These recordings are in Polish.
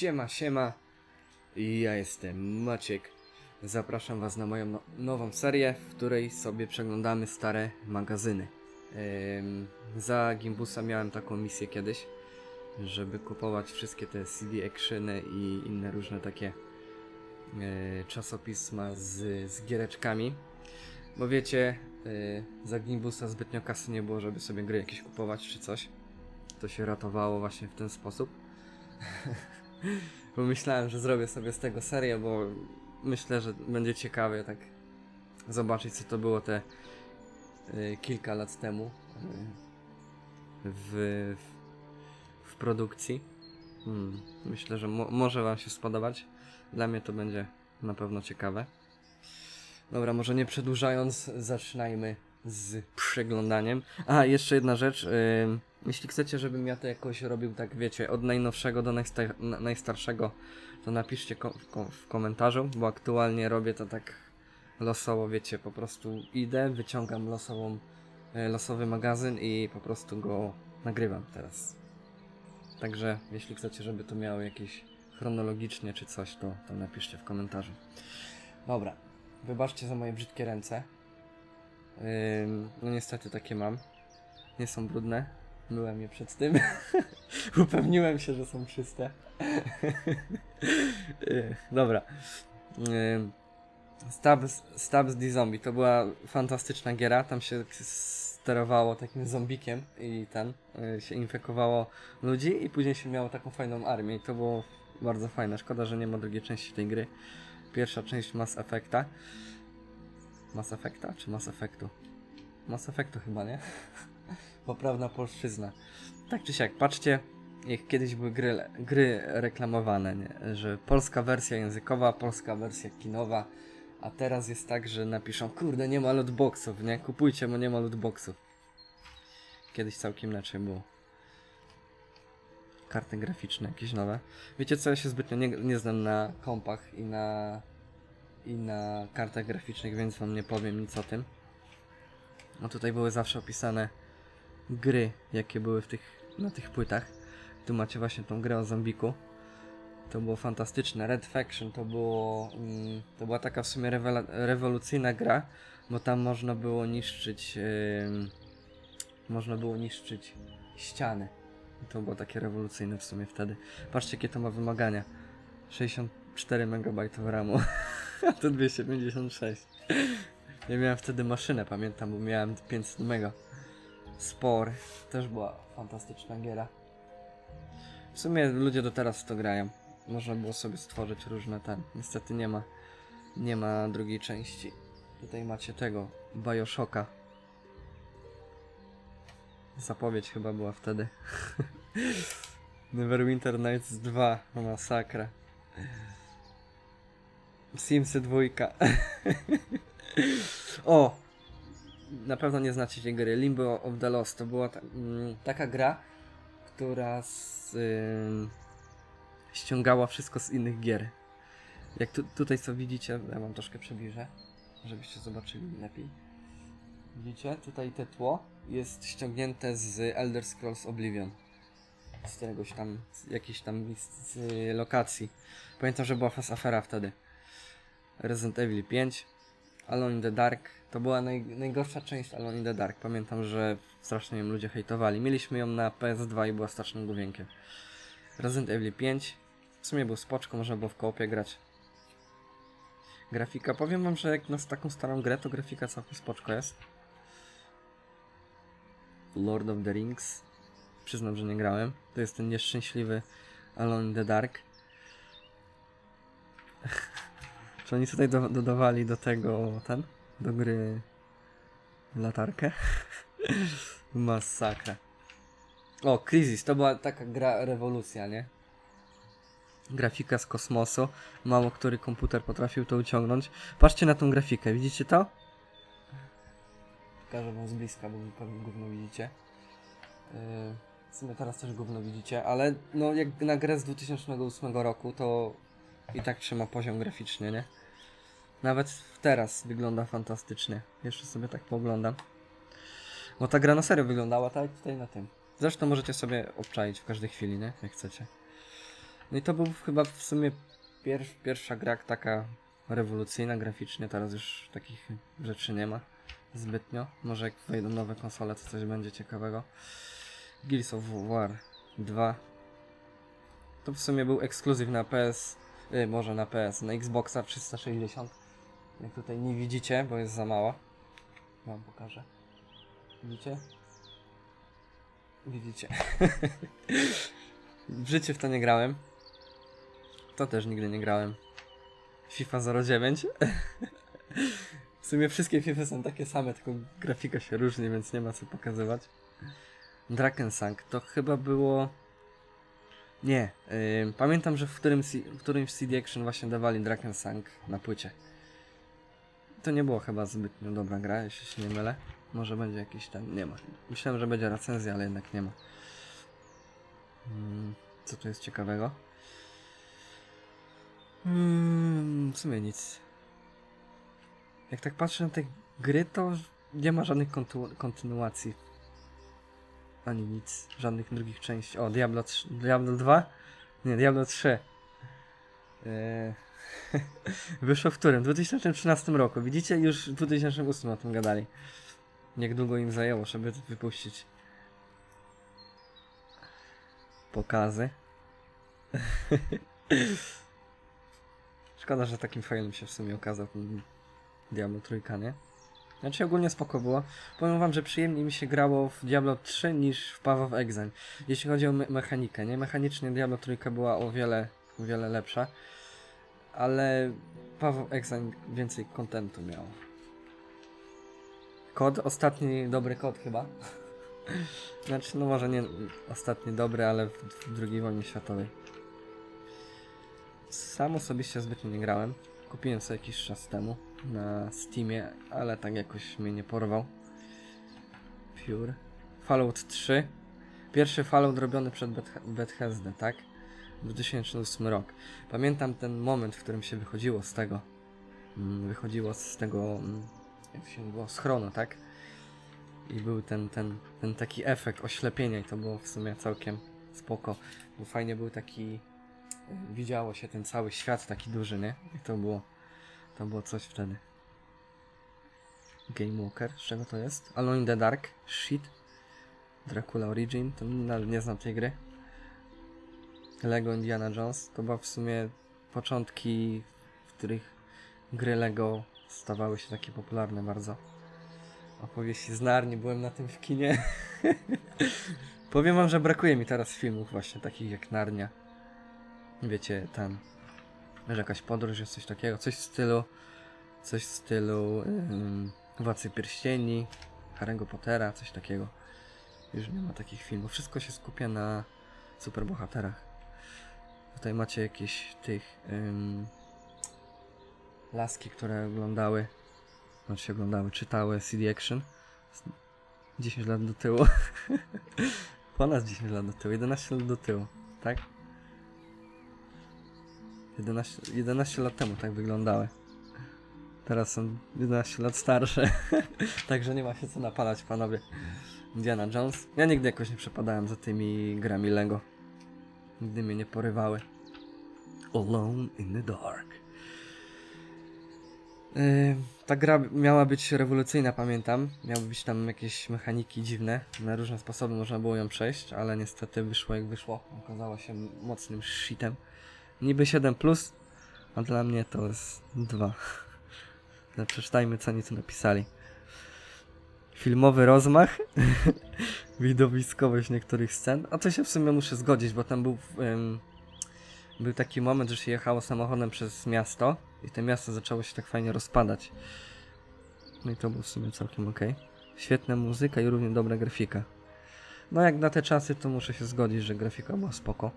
Siema, siema. I ja jestem Maciek. Zapraszam Was na moją no nową serię, w której sobie przeglądamy stare magazyny. Za Gimbusa miałem taką misję kiedyś, żeby kupować wszystkie te CD Actiony i inne różne takie e, czasopisma z, z giereczkami. Bo wiecie, e, za Gimbusa zbytnio kasy nie było, żeby sobie gry jakieś kupować czy coś. To się ratowało właśnie w ten sposób. Pomyślałem, że zrobię sobie z tego serię, bo myślę, że będzie ciekawie tak zobaczyć, co to było te y, kilka lat temu y, w, w, w produkcji. Hmm, myślę, że mo może Wam się spodobać. Dla mnie to będzie na pewno ciekawe. Dobra, może nie przedłużając, zaczynajmy z przeglądaniem. A, jeszcze jedna rzecz. Jeśli chcecie, żebym ja to jakoś robił, tak wiecie, od najnowszego do najsta- na- najstarszego, to napiszcie ko- w, ko- w komentarzu, bo aktualnie robię to tak losowo, wiecie, po prostu idę, wyciągam losową, e, losowy magazyn i po prostu go nagrywam teraz. Także jeśli chcecie, żeby to miało jakieś chronologicznie czy coś, to, to napiszcie w komentarzu. Dobra, wybaczcie za moje brzydkie ręce. Ym, no niestety takie mam. Nie są brudne. Myłem je przed tym. Upewniłem się, że są czyste. Yy, Dobra. Stabs, Stabs the Zombie to była fantastyczna giera. Tam się sterowało takim zombikiem i ten y, się infekowało ludzi i później się miało taką fajną armię i to było bardzo fajne. Szkoda, że nie ma drugiej części tej gry. Pierwsza część Mass Effecta. Mass Effecta czy Mass Effectu? Mass Effectu chyba, nie? Poprawna polszczyzna. Tak czy siak, patrzcie, jak kiedyś były gry, gry reklamowane, nie? że polska wersja językowa, polska wersja kinowa, a teraz jest tak, że napiszą, kurde, nie ma lootboxów, nie? Kupujcie, bo nie ma lootboxów. Kiedyś całkiem inaczej było. Karty graficzne jakieś nowe. Wiecie co, ja się zbytnio nie, nie znam na kompach i na i na kartach graficznych, więc wam nie powiem nic o tym. No tutaj były zawsze opisane gry, jakie były w tych, na tych płytach. Tu macie właśnie tą grę o zombiku. To było fantastyczne. Red Faction to było. Mm, to była taka w sumie rewolucyjna gra, bo tam można było niszczyć. ym, można było niszczyć ściany. To było takie rewolucyjne w sumie wtedy. Patrzcie, jakie to ma wymagania: 64 MB RAMu, a to 256. Ja miałem wtedy maszynę, pamiętam, bo miałem 500 mega. Spor. Też była fantastyczna giera. W sumie ludzie do teraz w to grają. Można było sobie stworzyć różne ten. Niestety nie ma. Nie ma drugiej części. Tutaj macie tego. Bioshocka. Zapowiedź chyba była wtedy. Neverwinter Nights 2. Masakra. Simsy 2. o! Na pewno nie znacie tej gry. Limbo of the Lost to była ta, mm, taka gra, która z, ym, ściągała wszystko z innych gier. Jak tu, tutaj co widzicie, ja wam troszkę przybliżę, żebyście zobaczyli lepiej. Widzicie? Tutaj te tło jest ściągnięte z Elder Scrolls Oblivion. Z któregoś tam, z jakiejś tam z, z lokacji. Pamiętam, że była fast afera wtedy. Resident Evil 5, Alone in the Dark. To była naj, najgorsza część Alone in the Dark. Pamiętam, że strasznie ją ludzie hejtowali. Mieliśmy ją na PS2 i była strasznym główienkiem. Resident Evil 5. W sumie był spoczko, można było w koopie grać. Grafika, powiem wam, że jak na taką starą grę, to grafika całkiem spoczko jest. Lord of the Rings. Przyznam, że nie grałem. To jest ten nieszczęśliwy Alone in the Dark. Czy oni tutaj do, dodawali do tego ten? Do gry latarkę? Masakra. O, Crisis, to była taka gra rewolucja, nie? Grafika z kosmosu. Mało który komputer potrafił to uciągnąć. Patrzcie na tą grafikę, widzicie to? Pokażę wam z bliska, bo pewnie gówno widzicie. Yy, w sumie teraz też gówno widzicie, ale no jak na grę z 2008 roku to i tak trzyma poziom graficznie, nie? Nawet teraz wygląda fantastycznie. Jeszcze sobie tak pooglądam. Bo ta gra na serio wyglądała tak tutaj na tym. Zresztą możecie sobie obczaić w każdej chwili, nie? Jak chcecie. No i to był chyba w sumie pier pierwsza gra taka rewolucyjna graficznie, teraz już takich rzeczy nie ma zbytnio. Może jak wejdą nowe konsole, to coś będzie ciekawego. Gears of War 2. To w sumie był ekskluzyw na PS, y, może na PS, na Xboxa 360. Jak tutaj nie widzicie, bo jest za mała. Wam pokażę. Widzicie? Widzicie. w życiu w to nie grałem. To też nigdy nie grałem. FIFA 09. w sumie wszystkie FIFA są takie same, tylko grafika się różni, więc nie ma co pokazywać. Drakensang to chyba było. Nie, yy, pamiętam, że w, którym, C- w którymś CD Action właśnie dawali Drakensang na płycie. To nie było chyba zbytnio dobra gra, jeśli się nie mylę. Może będzie jakiś ten. Nie ma. Myślałem, że będzie recenzja, ale jednak nie ma. Mm, co tu jest ciekawego? Mm, w sumie nic. Jak tak patrzę na te gry, to nie ma żadnych kontynuacji. Ani nic. Żadnych drugich części. O, Diablo, 3, Diablo 2? Nie, Diablo 3. Eee, Wyszło w którym? W 2013 roku. Widzicie? Już w 2008 o tym gadali. Jak długo im zajęło, żeby wypuścić pokazy. Szkoda, że takim fajnym się w sumie okazał ten Diablo trójka, nie? Znaczy ogólnie spoko było. Powiem wam, że przyjemniej mi się grało w Diablo 3 niż w Path of Exile. Jeśli chodzi o me mechanikę, nie? Mechanicznie Diablo trójka była o wiele, o wiele lepsza. Ale of Exile więcej kontentu miał. Kod, ostatni dobry kod chyba. Znaczy, no może nie ostatni dobry, ale w, w II wojnie światowej. Sam osobiście zbytnio nie grałem. Kupiłem sobie jakiś czas temu na Steamie, ale tak jakoś mnie nie porwał. Pure. Fallout 3. Pierwszy Fallout robiony przed Beth- Bethesda, tak? 2008 rok. Pamiętam ten moment, w którym się wychodziło z tego. Mm, Wychodziło z tego, mm, jak się było, schronu, tak? I był ten, ten, ten taki efekt oślepienia i to było w sumie całkiem spoko. Bo fajnie był taki, widziało się ten cały świat taki duży, nie? I to było, to było coś wtedy. Game Walker, z czego to jest? Alone in the Dark, shit. Dracula Origin, to nawet nie znam tej gry. Lego Indiana Jones, to była w sumie początki, w których gry Lego stawały się takie popularne bardzo. Opowieści z Narni, byłem na tym w kinie. Powiem wam, że brakuje mi teraz filmów właśnie takich jak Narnia. Wiecie, tam, że jakaś podróż jest coś takiego, coś w stylu, coś w stylu um, Władcy Pierścieni, Harry'ego Pottera, coś takiego. Już nie ma takich filmów. Wszystko się skupia na superbohaterach. Tutaj macie jakieś tych ym, laski, które oglądały, znaczy oglądały, czytały CD Action. Z 10 lat do tyłu. Ponad 10 lat do tyłu, 11 lat do tyłu, tak? 11, 11 lat temu tak wyglądały. Teraz są 11 lat starsze. Także nie ma się co napalać, panowie. Indiana Jones. Ja nigdy jakoś nie przepadałem za tymi grami Lego. Nigdy mnie nie porywały. Alone in the Dark. Yy, ta gra miała być rewolucyjna, pamiętam. Miały być tam jakieś mechaniki dziwne. Na różne sposoby można było ją przejść, ale niestety wyszło jak wyszło. Okazało się mocnym shitem. Niby 7, plus, a dla mnie to jest 2. No, przeczytajmy, co oni napisali. Filmowy rozmach, widowiskowość niektórych scen. A to się w sumie muszę zgodzić, bo tam był, był taki moment, że się jechało samochodem przez miasto i to miasto zaczęło się tak fajnie rozpadać. No i to było w sumie całkiem ok. Świetna muzyka i równie dobra grafika. No jak na te czasy, to muszę się zgodzić, że grafika była spoko.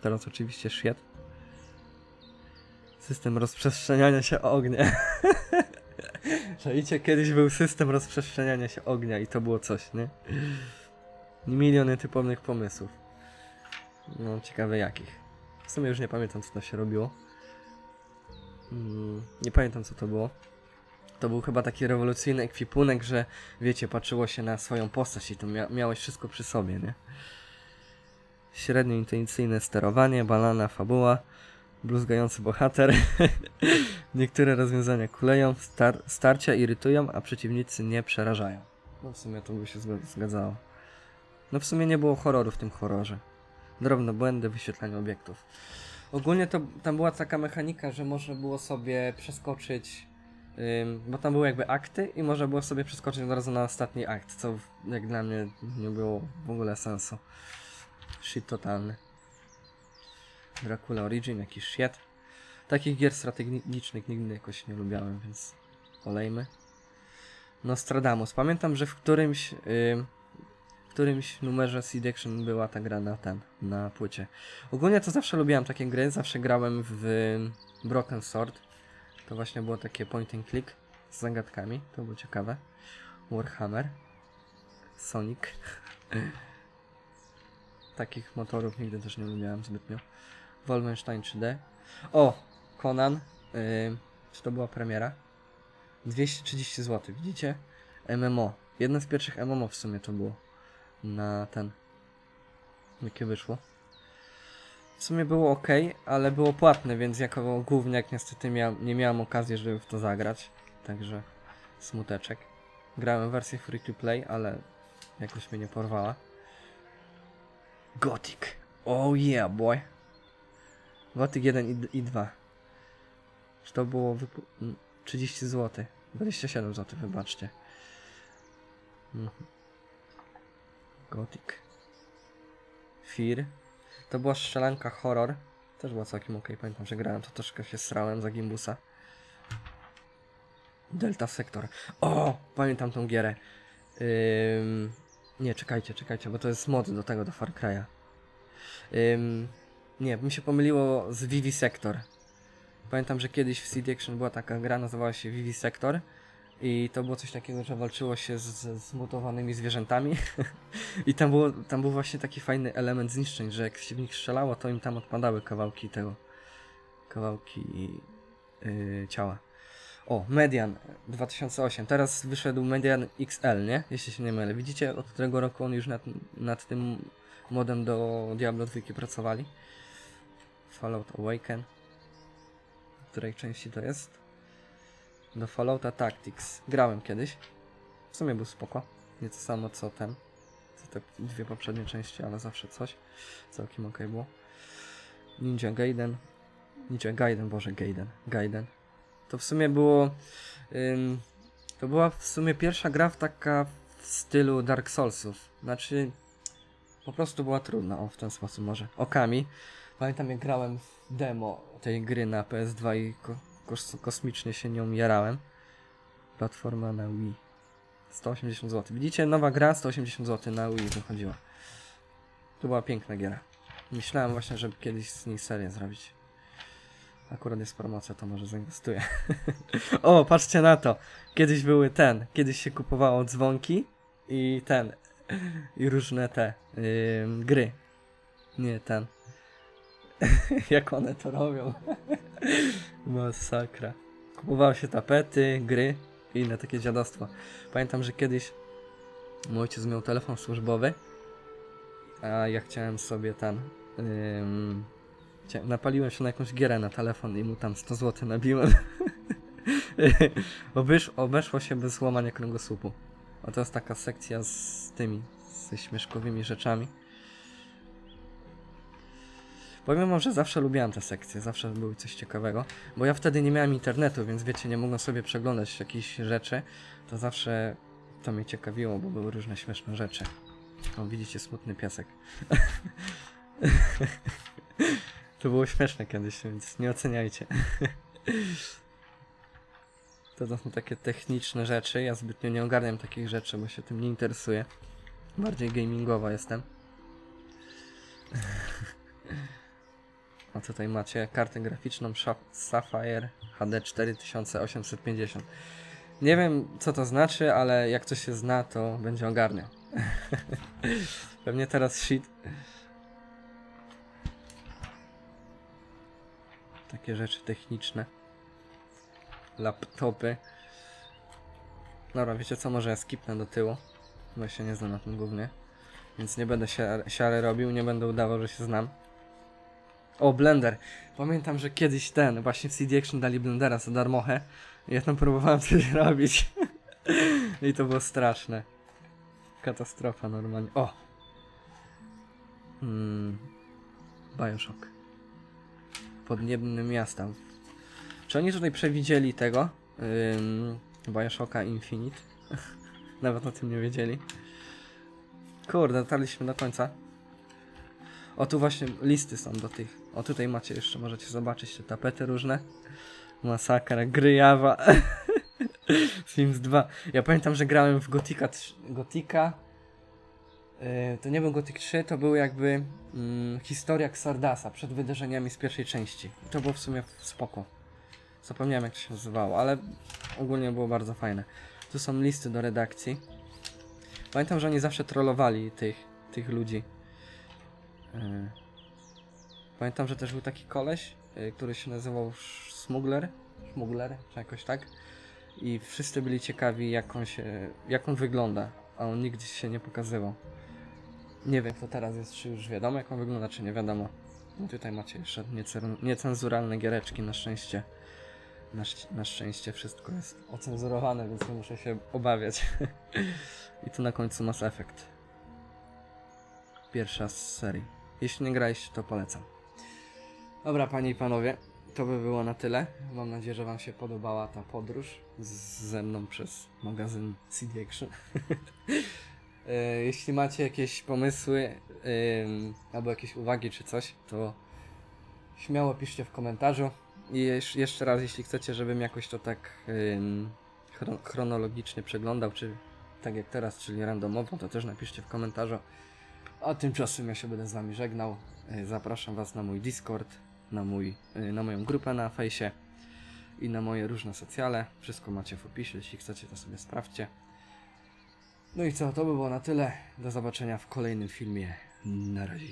Teraz oczywiście świat. System rozprzestrzeniania się ognia. Czajcie, kiedyś był system rozprzestrzeniania się ognia i to było coś, nie? Miliony typowych pomysłów. No, ciekawe jakich. W sumie już nie pamiętam, co to się robiło. Mm, nie pamiętam, co to było. To był chyba taki rewolucyjny ekwipunek, że wiecie, patrzyło się na swoją postać i to mia miałeś wszystko przy sobie, nie? średnio intuicyjne sterowanie, banana fabuła, bluzgający bohater. Niektóre rozwiązania kuleją, star starcia irytują, a przeciwnicy nie przerażają. No w sumie to by się zg- zgadzało. No w sumie nie było horroru w tym horrorze. Drobne błędy w wyświetlaniu obiektów. Ogólnie to tam była taka mechanika, że można było sobie przeskoczyć, ym, bo tam były jakby akty i można było sobie przeskoczyć od razu na ostatni akt, co jak dla mnie nie było w ogóle sensu. Shit totalny. Dracula Origin, jakiś shit. Takich gier strategicznych nigdy jakoś nie lubiałem, więc olejmy. Nostradamus. Pamiętam, że w którymś, ym, którymś numerze Seed Action była ta gra na ten, na płycie. Ogólnie to zawsze lubiłem takie gry, zawsze grałem w Broken Sword. To właśnie było takie point and click z zagadkami, to było ciekawe. Warhammer, Sonic. Takich motorów nigdy też nie lubiałem zbytnio. Wolfenstein 3D. O! Conan. Yy, czy to była premiera? 230 zł, widzicie? MMO. Jedno z pierwszych MMO w sumie to było. Na ten. Jakie wyszło. W sumie było ok, ale było płatne, więc jako główniak niestety mia nie miałem okazji, żeby w to zagrać. Także smuteczek. Grałem w wersję free to play, ale jakoś mnie nie porwała. Gothic. Oh yeah, boy. Gothic 1 i, i 2. Czy to było wypu- m, 30 zł? 27 zł, wybaczcie. Mhm. Gothic. Fear. To była strzelanka horror. Też była całkiem ok. Pamiętam, że grałem, to troszkę się srałem za gimbusa. Delta Sector. O! Pamiętam tą gierę. Ym... Nie, czekajcie, czekajcie, bo to jest mod do tego, do Far Cry'a. Ym... Nie, mi się pomyliło z Vivi Sector. Pamiętam, że kiedyś w CD Action była taka gra, nazywała się Vivi Sector. I to było coś takiego, że walczyło się z, zmutowanymi zwierzętami. I tam, było, tam był właśnie taki fajny element zniszczeń, że jak się w nich strzelało, to im tam odpadały kawałki tego. Kawałki yy, ciała. O, Median 2008. Teraz wyszedł Median XL, nie? Jeśli się nie mylę. Widzicie, od którego roku on już nad, nad tym modem do Diablo 2 pracowali? Fallout Awaken. W której części to jest? Do Fallouta Tactics. Grałem kiedyś. W sumie był spoko. Nie to samo co ten. Co te dwie poprzednie części, ale zawsze coś. Całkiem ok było. Ninja Gaiden. Ninja Gaiden, Boże, Gaiden. Gaiden. To w sumie było. Ym, to była w sumie pierwsza gra w taka w stylu Dark Soulsów. Znaczy. Po prostu była trudna, o w ten sposób może. Okami. Pamiętam jak grałem w demo tej gry na PS2 i kos kosmicznie się nią jarałem. Platforma na Wii. 180 zł. Widzicie, nowa gra 180 zł na Wii wychodziła. To była piękna giera. Myślałem właśnie, żeby kiedyś z niej serię zrobić. Akurat jest promocja, to może zainwestuję. o, patrzcie na to. Kiedyś były ten. Kiedyś się kupowało dzwonki i ten. I różne te ym, gry. Nie ten. Jak one to robią. Masakra. Kupowało się tapety, gry i inne takie dziadostwo. Pamiętam, że kiedyś mój ojciec miał telefon służbowy, a ja chciałem sobie ten. Ym, napaliłem się na jakąś gierę na telefon i mu tam 100 zł nabiłem. Obysz, obeszło się bez złamania kręgosłupu. A to jest taka sekcja z tymi, ze śmieszkowymi rzeczami. Powiem wam, że zawsze lubiłem te sekcje, zawsze były coś ciekawego, bo ja wtedy nie miałem internetu, więc wiecie, nie mogłem sobie przeglądać jakichś rzeczy, to zawsze to mnie ciekawiło, bo były różne śmieszne rzeczy. O, widzicie, smutny piesek. to było śmieszne kiedyś, więc nie oceniajcie. to są takie techniczne rzeczy, ja zbytnio nie ogarniam takich rzeczy, bo się tym nie interesuję. Bardziej gamingowa jestem. A tutaj macie kartę graficzną Sapphire HD 4850. Nie wiem co to znaczy, ale jak ktoś się zna, to będzie ogarniał. Pewnie teraz shit. Takie rzeczy techniczne. Laptopy. Dobra, wiecie co, może ja skipnę do tyłu. Bo się nie znam na tym głównie. Więc nie będę siar- siary robił, nie będę udawał, że się znam. O, Blender. Pamiętam, że kiedyś ten, właśnie w CD Action dali Blendera za darmochę. Ja tam próbowałem coś robić. I to było straszne. Katastrofa normalnie. O! Hmm. Bioshock. Podniebny miasta. Czy oni tutaj przewidzieli tego? Ym, Bioshocka Infinite? Nawet o tym nie wiedzieli. Kurde, dotarliśmy do końca. O, tu właśnie listy są do tych. O, tutaj macie jeszcze, możecie zobaczyć te tapety różne. Masakra, gry Java. Sims 2. Ja pamiętam, że grałem w Gotika. Gotika. Yy, to nie był Gothic 3, to był jakby mm, historia Xardasa przed wydarzeniami z pierwszej części. To było w sumie spoko. Zapomniałem jak to się nazywało, ale ogólnie było bardzo fajne. Tu są listy do redakcji. Pamiętam, że oni zawsze trollowali tych, tych ludzi. Yy. Pamiętam, że też był taki koleś, yy, który się nazywał Smuggler, Smuggler, czy jakoś tak. I wszyscy byli ciekawi, jak on, się, jak on wygląda, a on nigdzie się nie pokazywał. Nie wiem, kto teraz jest, czy już wiadomo, jak on wygląda, czy nie wiadomo. No tutaj macie jeszcze niecenzuralne giereczki, na szczęście. Na, na szczęście wszystko jest ocenzurowane, więc nie muszę się obawiać. I tu na końcu Mass Effect. Pierwsza z serii. Jeśli nie graliście, to polecam. Dobra, panie i panowie, to by było na tyle. Mam nadzieję, że wam się podobała ta podróż ze mną przez magazyn CD Action. E, Jeśli macie jakieś pomysły albo jakieś uwagi czy coś, to śmiało piszcie w komentarzu. I jeszcze raz, jeśli chcecie, żebym jakoś to tak chronologicznie przeglądał, czy tak jak teraz, czyli randomowo, to też napiszcie w komentarzu. A tymczasem ja się będę z wami żegnał. Y, Zapraszam was na mój Discord, na, mój, y, na moją grupę na fejsie i na moje różne socjale. Wszystko macie w opisie, jeśli chcecie to sobie sprawdźcie. No i co, to by było na tyle. Do zobaczenia w kolejnym filmie. Na razie.